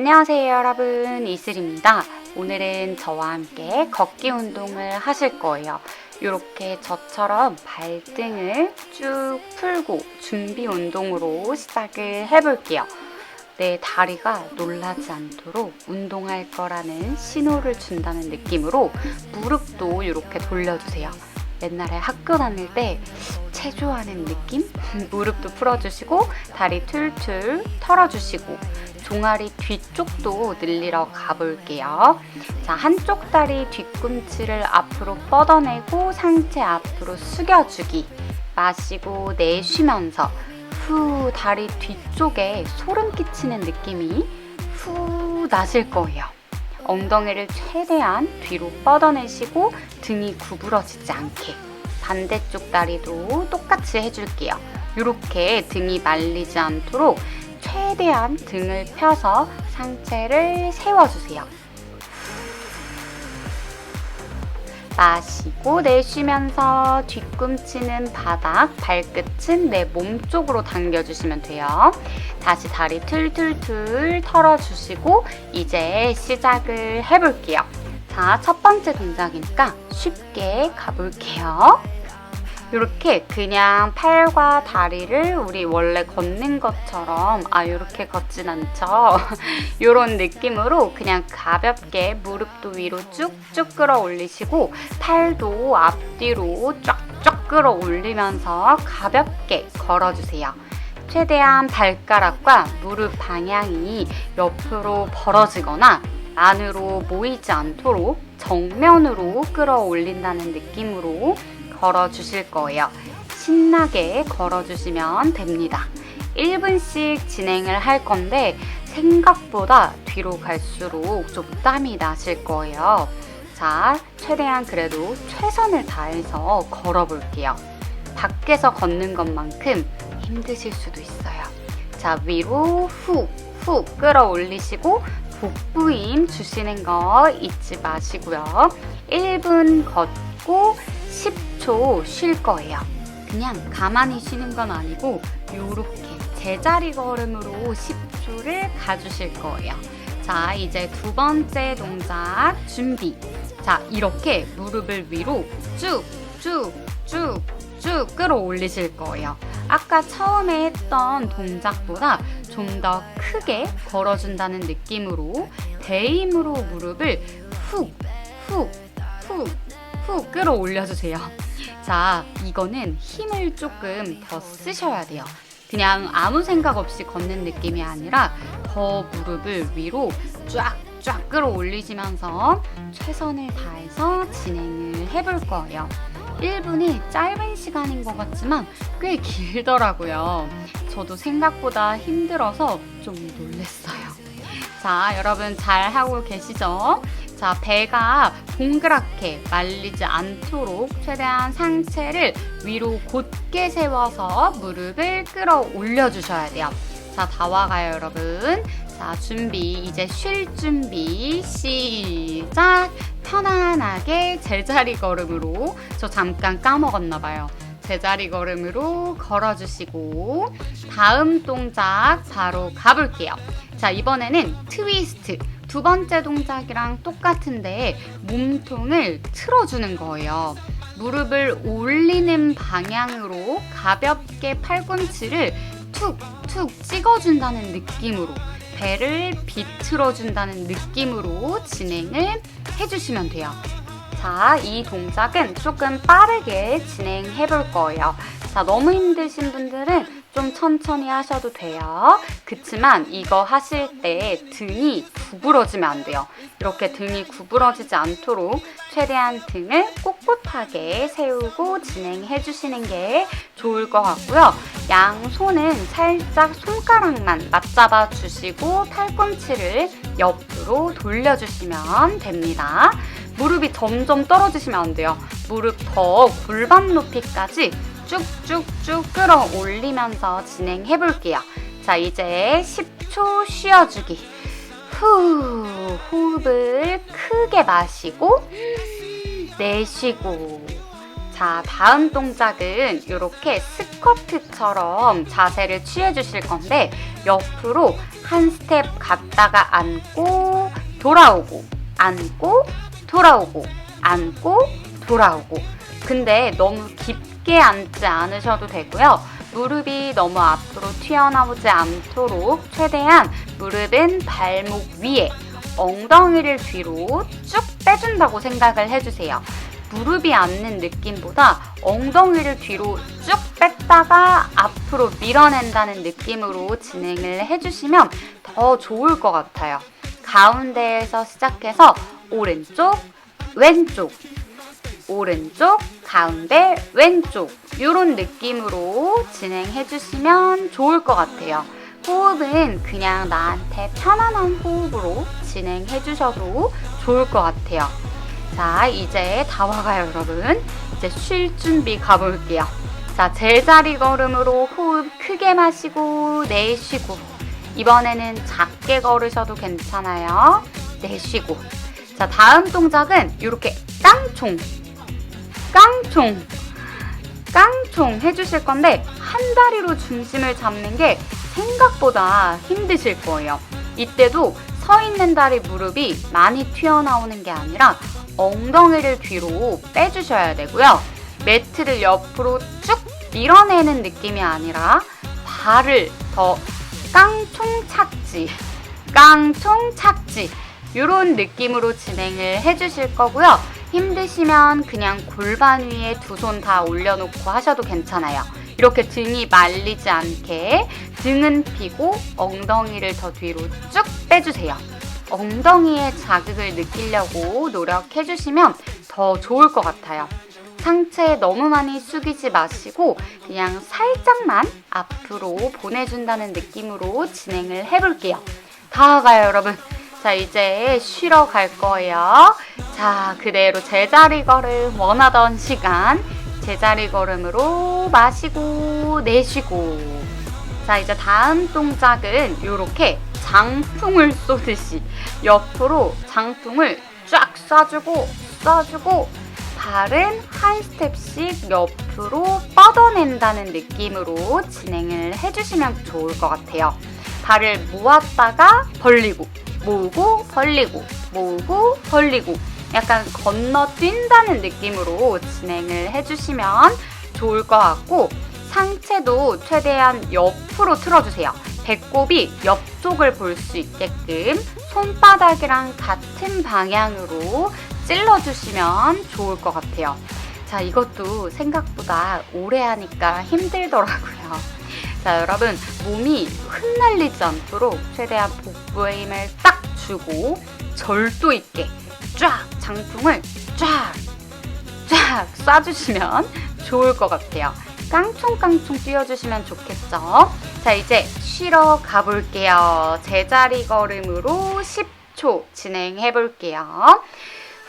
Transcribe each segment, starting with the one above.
안녕하세요 여러분 이슬입니다. 오늘은 저와 함께 걷기 운동을 하실 거예요. 이렇게 저처럼 발등을 쭉 풀고 준비 운동으로 시작을 해볼게요. 내 다리가 놀라지 않도록 운동할 거라는 신호를 준다는 느낌으로 무릎도 이렇게 돌려주세요. 옛날에 학교 다닐 때 체조하는 느낌? 무릎도 풀어주시고 다리 툴툴 털어주시고 종아리 뒤쪽도 늘리러 가볼게요. 자, 한쪽 다리 뒤꿈치를 앞으로 뻗어내고 상체 앞으로 숙여주기. 마시고 내쉬면서 후 다리 뒤쪽에 소름 끼치는 느낌이 후 나실 거예요. 엉덩이를 최대한 뒤로 뻗어내시고 등이 구부러지지 않게 반대쪽 다리도 똑같이 해줄게요. 이렇게 등이 말리지 않도록 최대한 등을 펴서 상체를 세워주세요. 마시고 내쉬면서 뒤꿈치는 바닥, 발끝은 내 몸 쪽으로 당겨주시면 돼요. 다시 다리 툴툴툴 털어주시고 이제 시작을 해볼게요. 자, 첫 번째 동작이니까 쉽게 가볼게요. 이렇게 그냥 팔과 다리를 우리 원래 걷는 것처럼 아 이렇게 걷진 않죠. 이런 느낌으로 그냥 가볍게 무릎도 위로 쭉쭉 끌어올리시고 팔도 앞뒤로 쫙쫙 끌어올리면서 가볍게 걸어주세요. 최대한 발가락과 무릎 방향이 옆으로 벌어지거나 안으로 모이지 않도록 정면으로 끌어올린다는 느낌으로 걸어주실 거예요. 신나게 걸어주시면 됩니다. 1분씩 진행을 할 건데 생각보다 뒤로 갈수록 좀 땀이 나실 거예요. 자, 최대한 그래도 최선을 다해서 걸어볼게요. 밖에서 걷는 것만큼 힘드실 수도 있어요. 자, 위로 훅, 훅 끌어올리시고 복부 힘 주시는 거 잊지 마시고요. 1분 걷고 10초 쉴 거예요. 그냥 가만히 쉬는 건 아니고 이렇게 제자리 걸음으로 10초를 가주실 거예요. 자, 이제 두 번째 동작 준비. 자, 이렇게 무릎을 위로 쭉, 쭉, 쭉, 쭉 끌어올리실 거예요. 아까 처음에 했던 동작보다 좀 더 크게 걸어준다는 느낌으로 대힘으로 무릎을 훅, 훅, 훅, 훅 끌어올려주세요. 자, 이거는 힘을 조금 더 쓰셔야 돼요. 그냥 아무 생각 없이 걷는 느낌이 아니라 더 무릎을 위로 쫙쫙 끌어올리시면서 최선을 다해서 진행을 해볼 거예요. 1분이 짧은 시간인 것 같지만 꽤 길더라고요. 저도 생각보다 힘들어서 좀 놀랬어요. 자, 여러분 잘 하고 계시죠? 자, 배가 동그랗게 말리지 않도록 최대한 상체를 위로 곧게 세워서 무릎을 끌어 올려 주셔야 돼요. 자, 다 와가요, 여러분. 자, 준비. 이제 쉴 준비. 시작. 편안하게 제자리 걸음으로. 저 잠깐 까먹었나봐요. 제자리 걸음으로 걸어주시고, 다음 동작 바로 가볼게요. 자, 이번에는 트위스트. 두 번째 동작이랑 똑같은데 몸통을 틀어주는 거예요. 무릎을 올리는 방향으로 가볍게 팔꿈치를 툭툭 찍어준다는 느낌으로 배를 비틀어준다는 느낌으로 진행을 해주시면 돼요. 자, 이 동작은 조금 빠르게 진행해 볼 거예요. 자, 너무 힘드신 분들은 좀 천천히 하셔도 돼요. 그치만 이거 하실 때 등이 구부러지면 안 돼요. 이렇게 등이 구부러지지 않도록 최대한 등을 꼿꼿하게 세우고 진행해 주시는 게 좋을 것 같고요. 양손은 살짝 손가락만 맞잡아 주시고 팔꿈치를 옆으로 돌려주시면 됩니다. 무릎이 점점 떨어지시면 안 돼요. 무릎 더 골반 높이까지 쭉쭉쭉 끌어올리면서 진행해 볼게요. 자, 이제 10초 쉬어주기. 후, 호흡을 크게 마시고, 내쉬고. 자, 다음 동작은 이렇게 스쿼트처럼 자세를 취해 주실 건데, 옆으로 한 스텝 갔다가 앉고 돌아오고 앉고 돌아오고 앉고 돌아오고 근데 너무 깊 게 앉지 않으셔도 되고요. 무릎이 너무 앞으로 튀어나오지 않도록 최대한 무릎은 발목 위에 엉덩이를 뒤로 쭉 빼준다고 생각을 해주세요. 무릎이 앉는 느낌보다 엉덩이를 뒤로 쭉 뺐다가 앞으로 밀어낸다는 느낌으로 진행을 해주시면 더 좋을 것 같아요. 가운데에서 시작해서 오른쪽, 왼쪽, 오른쪽, 가운데, 왼쪽 이런 느낌으로 진행해 주시면 좋을 것 같아요. 호흡은 그냥 나한테 편안한 호흡으로 진행해 주셔도 좋을 것 같아요. 자, 이제 다 와가요, 여러분. 이제 쉴 준비 가볼게요. 자, 제자리 걸음으로 호흡 크게 마시고 내쉬고 이번에는 작게 걸으셔도 괜찮아요. 내쉬고 자, 다음 동작은 이렇게 깡총 깡총 깡총 해주실 건데 한 다리로 중심을 잡는 게 생각보다 힘드실 거예요. 이때도 서 있는 다리 무릎이 많이 튀어나오는 게 아니라 엉덩이를 뒤로 빼주셔야 되고요. 매트를 옆으로 쭉 밀어내는 느낌이 아니라 발을 더 깡총 착지, 깡총 착지 이런 느낌으로 진행을 해주실 거고요. 힘드시면 그냥 골반 위에 두 손 다 올려놓고 하셔도 괜찮아요. 이렇게 등이 말리지 않게 등은 피고 엉덩이를 더 뒤로 쭉 빼주세요. 엉덩이에 자극을 느끼려고 노력해주시면 더 좋을 것 같아요. 상체 너무 많이 숙이지 마시고 그냥 살짝만 앞으로 보내준다는 느낌으로 진행을 해볼게요. 다 가요, 여러분. 자, 이제 쉬러 갈 거예요. 자, 그대로 제자리 걸음 원하던 시간 제자리 걸음으로 마시고 내쉬고 자, 이제 다음 동작은 이렇게 장풍을 쏘듯이 옆으로 장풍을 쫙 쏴주고 쏴주고 발은 한 스텝씩 옆으로 뻗어낸다는 느낌으로 진행을 해주시면 좋을 것 같아요. 발을 모았다가 벌리고 모으고 벌리고 모으고 벌리고 약간 건너뛴다는 느낌으로 진행을 해주시면 좋을 것 같고 상체도 최대한 옆으로 틀어주세요. 배꼽이 옆쪽을 볼 수 있게끔 손바닥이랑 같은 방향으로 찔러주시면 좋을 것 같아요. 자, 이것도 생각보다 오래 하니까 힘들더라고요. 자, 여러분, 몸이 흩날리지 않도록 최대한 복부에 힘을 딱 주고 절도 있게 쫙 장풍을 쫙, 쫙 쏴주시면 좋을 것 같아요. 깡총깡총 뛰어주시면 좋겠죠? 자, 이제 쉬러 가볼게요. 제자리 걸음으로 10초 진행해 볼게요.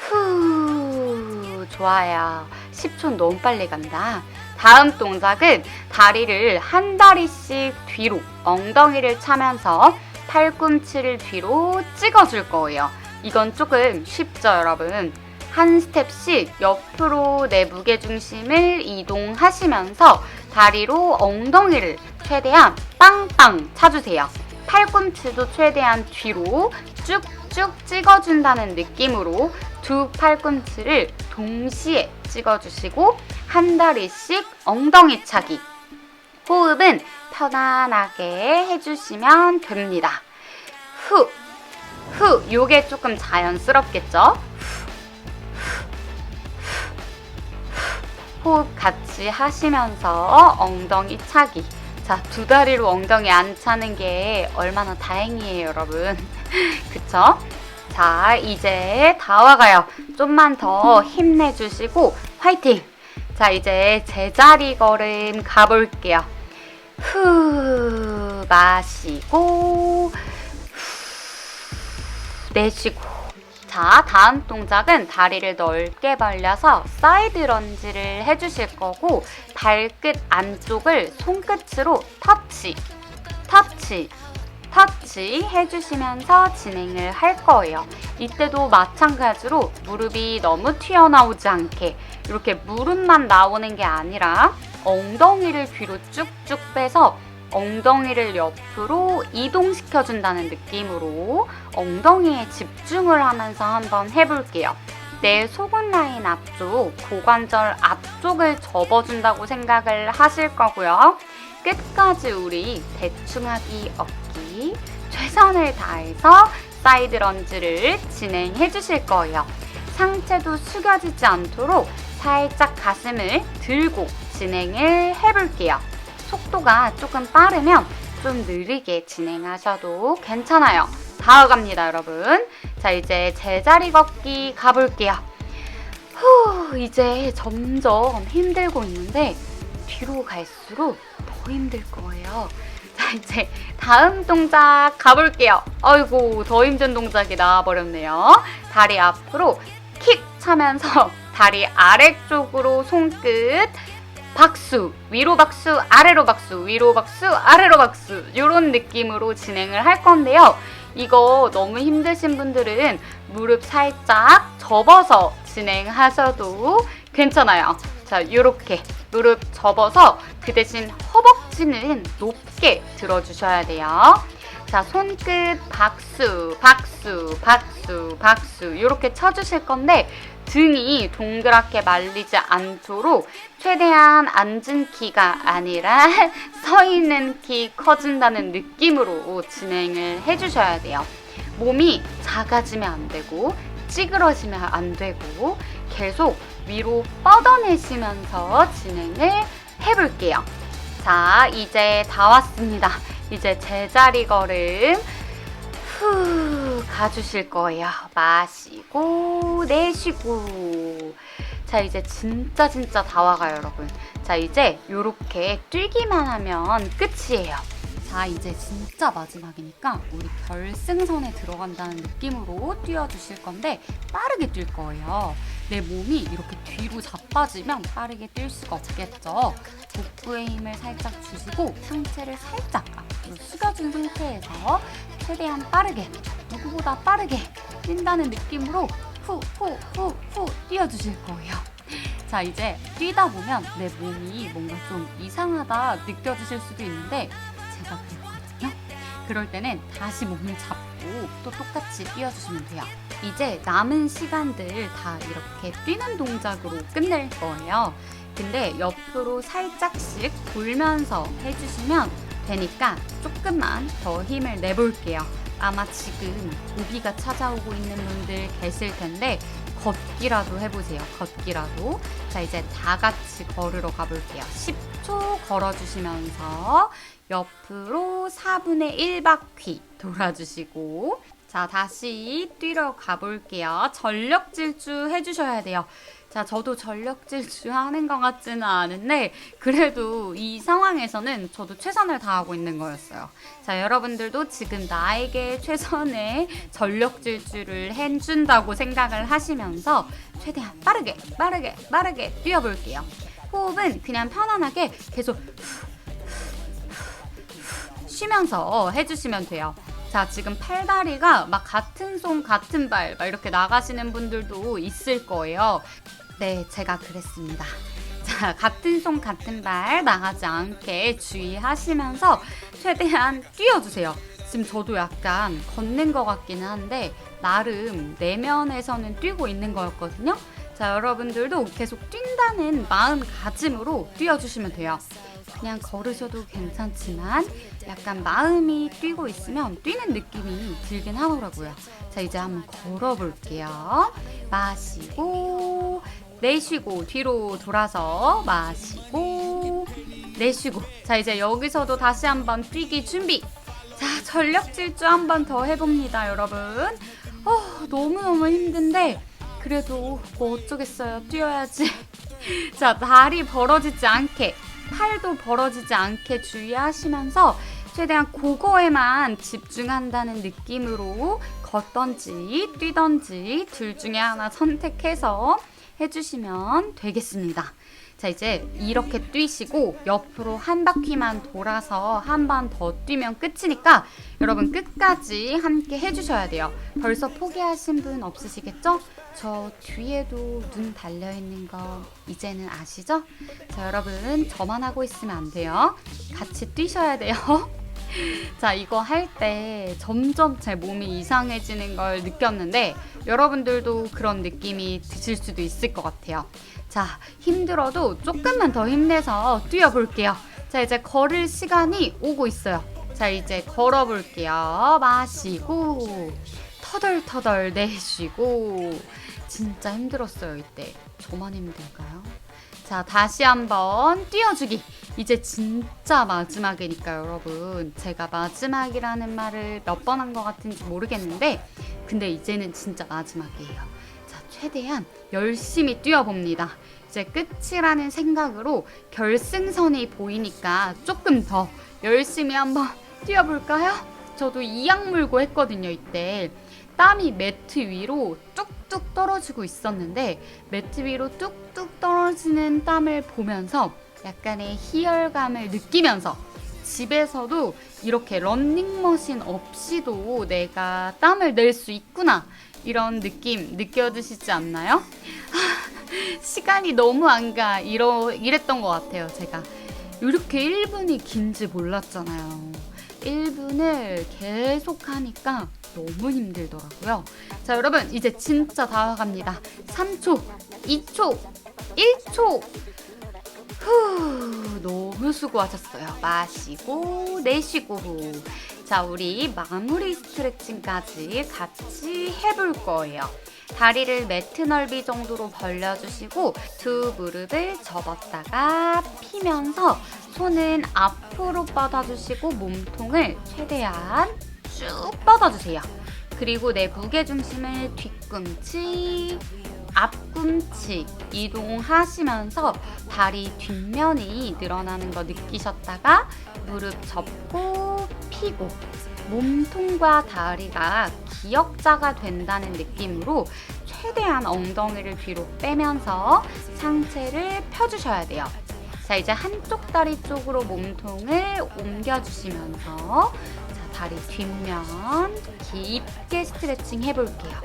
후, 좋아요. 10초 너무 빨리 간다. 다음 동작은 다리를 한 다리씩 뒤로 엉덩이를 차면서 팔꿈치를 뒤로 찍어줄 거예요. 이건 조금 쉽죠, 여러분? 한 스텝씩 옆으로 내 무게중심을 이동하시면서 다리로 엉덩이를 최대한 빵빵 차주세요. 팔꿈치도 최대한 뒤로 쭉쭉 찍어준다는 느낌으로 두 팔꿈치를 동시에 찍어주시고 한 다리씩 엉덩이 차기. 호흡은 편안하게 해주시면 됩니다. 후, 후, 요게 조금 자연스럽겠죠? 호흡 같이 하시면서 엉덩이 차기. 자, 두 다리로 엉덩이 안 차는 게 얼마나 다행이에요, 여러분. 그쵸? 자, 이제 다 와가요. 좀만 더 힘내주시고, 화이팅! 자, 이제 제자리 걸음 가볼게요. 후, 마시고, 후, 내쉬고. 자, 다음 동작은 다리를 넓게 벌려서 사이드 런지를 해주실 거고, 발끝 안쪽을 손끝으로 터치, 터치, 터치 해주시면서 진행을 할 거예요. 이때도 마찬가지로 무릎이 너무 튀어나오지 않게 이렇게 무릎만 나오는 게 아니라 엉덩이를 뒤로 쭉쭉 빼서 엉덩이를 옆으로 이동시켜준다는 느낌으로 엉덩이에 집중을 하면서 한번 해볼게요. 내 속은 라인 앞쪽, 고관절 앞쪽을 접어준다고 생각을 하실 거고요. 끝까지 우리 대충 하기 없 기 최선을 다해서 사이드 런지를 진행해 주실 거예요. 상체도 숙여지지 않도록 살짝 가슴을 들고 진행을 해볼게요. 속도가 조금 빠르면 좀 느리게 진행하셔도 괜찮아요. 다 갑니다, 여러분. 자, 이제 제자리 걷기 가볼게요. 후, 이제 점점 힘들고 있는데 뒤로 갈수록 더 힘들 거예요. 자, 이제 다음 동작 가볼게요. 아이고, 더 힘든 동작이 나와버렸네요. 다리 앞으로 킥 차면서 다리 아래쪽으로 손끝 박수, 위로 박수, 아래로 박수, 위로 박수, 아래로 박수 이런 느낌으로 진행을 할 건데요. 이거 너무 힘드신 분들은 무릎 살짝 접어서 진행하셔도 괜찮아요. 자, 이렇게 무릎 접어서 그 대신 허벅지는 높게 들어주셔야 돼요. 자, 손끝 박수, 박수, 박수, 박수 이렇게 쳐주실 건데 등이 동그랗게 말리지 않도록 최대한 앉은 키가 아니라 서 있는 키 커진다는 느낌으로 진행을 해주셔야 돼요. 몸이 작아지면 안 되고 찌그러지면 안 되고 계속 위로 뻗어내시면서 진행을 해볼게요. 자, 이제 다 왔습니다. 이제 제자리 걸음 후 가주실 거예요. 마시고 내쉬고. 자 이제 진짜 진짜 다 와가요 여러분. 자 이제 요렇게 뛰기만 하면 끝이에요. 자 이제 진짜 마지막이니까 우리 결승선에 들어간다는 느낌으로 뛰어주실 건데 빠르게 뛸 거예요. 내 몸이 이렇게 뒤로 자빠지면 빠르게 뛸 수가 없겠죠. 복부에 힘을 살짝 주시고 상체를 살짝 앞으로 숙여준 상태에서 최대한 빠르게 누구보다 빠르게 뛴다는 느낌으로 후 후 후 후 뛰어주실 거예요. 자 이제 뛰다 보면 내 몸이 뭔가 좀 이상하다 느껴지실 수도 있는데 그랬거든요. 그럴 때는 다시 몸을 잡고 또 똑같이 뛰어주시면 돼요. 이제 남은 시간들 다 이렇게 뛰는 동작으로 끝낼 거예요. 근데 옆으로 살짝씩 돌면서 해주시면 되니까 조금만 더 힘을 내볼게요. 아마 지금 고비가 찾아오고 있는 분들 계실 텐데 걷기라도 해보세요. 걷기라도. 자, 이제 다 같이 걸으러 가볼게요. 10초 걸어주시면서 옆으로 4분의 1 바퀴 돌아주시고 자, 다시 뛰러 가볼게요. 전력 질주 해주셔야 돼요. 자, 저도 전력 질주 하는 것 같지는 않은데, 그래도 이 상황에서는 저도 최선을 다하고 있는 거였어요. 자, 여러분들도 지금 나에게 최선의 전력 질주를 해준다고 생각을 하시면서 최대한 빠르게, 빠르게, 빠르게 뛰어볼게요. 호흡은 그냥 편안하게 계속 쉬면서 해주시면 돼요. 자, 지금 팔다리가 막 같은 손, 같은 발, 막 이렇게 나가시는 분들도 있을 거예요. 네, 제가 그랬습니다. 자, 같은 손, 같은 발 나가지 않게 주의하시면서 최대한 뛰어주세요. 지금 저도 약간 걷는 것 같기는 한데, 나름 내면에서는 뛰고 있는 거였거든요. 자, 여러분들도 계속 뛴다는 마음가짐으로 뛰어주시면 돼요. 그냥 걸으셔도 괜찮지만 약간 마음이 뛰고 있으면 뛰는 느낌이 들긴 하더라고요. 자, 이제 한번 걸어볼게요. 마시고, 내쉬고, 뒤로 돌아서 마시고, 내쉬고. 자, 이제 여기서도 다시 한번 뛰기 준비. 자, 전력 질주 한번 더 해봅니다, 여러분. 어, 너무너무 힘든데, 그래도 뭐 어쩌겠어요. 뛰어야지. 자, 다리 벌어지지 않게, 팔도 벌어지지 않게 주의하시면서 최대한 그거에만 집중한다는 느낌으로 걷던지 뛰던지 둘 중에 하나 선택해서 해주시면 되겠습니다. 자, 이제 이렇게 뛰시고 옆으로 한 바퀴만 돌아서 한 번 더 뛰면 끝이니까 여러분 끝까지 함께 해주셔야 돼요. 벌써 포기하신 분 없으시겠죠? 저 뒤에도 눈 달려 있는 거 이제는 아시죠? 자, 여러분 저만 하고 있으면 안 돼요. 같이 뛰셔야 돼요. 자, 이거 할 때 점점 제 몸이 이상해지는 걸 느꼈는데 여러분들도 그런 느낌이 드실 수도 있을 것 같아요. 자, 힘들어도 조금만 더 힘내서 뛰어볼게요. 자, 이제 걸을 시간이 오고 있어요. 자, 이제 걸어볼게요. 마시고, 터덜터덜 내쉬고. 진짜 힘들었어요, 이때. 저만 힘들까요? 자, 다시 한번 뛰어주기. 이제 진짜 마지막이니까 여러분. 제가 마지막이라는 말을 몇 번 한 것 같은지 모르겠는데, 근데 이제는 진짜 마지막이에요. 자, 최대한 열심히 뛰어봅니다. 이제 끝이라는 생각으로 결승선이 보이니까 조금 더 열심히 한번 뛰어볼까요? 저도 이악 물고 했거든요, 이때. 땀이 매트 위로 뚝뚝 떨어지고 있었는데, 매트 위로 뚝뚝 떨어지는 땀을 보면서 약간의 희열감을 느끼면서 집에서도 이렇게 런닝머신 없이도 내가 땀을 낼 수 있구나. 이런 느낌 느껴지시지 않나요? 시간이 너무 안 가. 이러, 이랬던 것 같아요, 제가. 이렇게 1분이 긴지 몰랐잖아요. 1분을 계속 하니까 너무 힘들더라고요. 자, 여러분, 이제 진짜 다 갑니다. 3초, 2초, 1초. 후, 너무 수고하셨어요. 마시고, 내쉬고. 자, 우리 마무리 스트레칭까지 같이 해볼 거예요. 다리를 매트 넓이 정도로 벌려주시고 두 무릎을 접었다가 피면서 손은 앞으로 뻗어주시고 몸통을 최대한 쭉 뻗어주세요. 그리고 내 무게 중심을 뒤꿈치, 앞꿈치 이동하시면서 다리 뒷면이 늘어나는 거 느끼셨다가 무릎 접고 피고 몸통과 다리가 기역자가 된다는 느낌으로 최대한 엉덩이를 뒤로 빼면서 상체를 펴주셔야 돼요. 자, 이제 한쪽 다리 쪽으로 몸통을 옮겨주시면서 자, 다리 뒷면 깊게 스트레칭 해볼게요.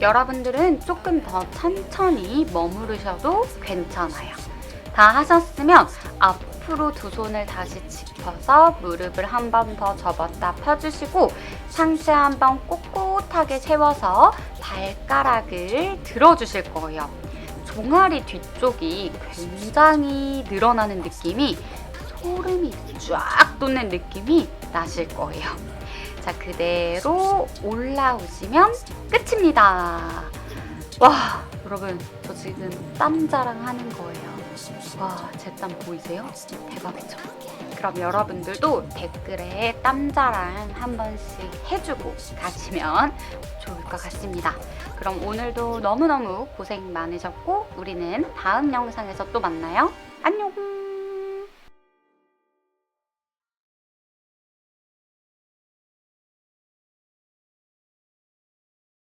여러분들은 조금 더 천천히 머무르셔도 괜찮아요. 다 하셨으면 앞으로 두 손을 다시 짚어서 무릎을 한 번 더 접었다 펴주시고 상체 한 번 꼿꼿하게 세워서 발가락을 들어주실 거예요. 종아리 뒤쪽이 굉장히 늘어나는 느낌이 소름이 쫙 돋는 느낌이 나실 거예요. 자, 그대로 올라오시면 끝입니다. 와, 여러분, 저 지금 땀 자랑하는 거예요. 와, 제 땀 보이세요? 대박이죠? 그럼 여러분들도 댓글에 땀 자랑 한 번씩 해주고 가시면 좋을 것 같습니다. 그럼 오늘도 너무너무 고생 많으셨고, 우리는 다음 영상에서 또 만나요. 안녕!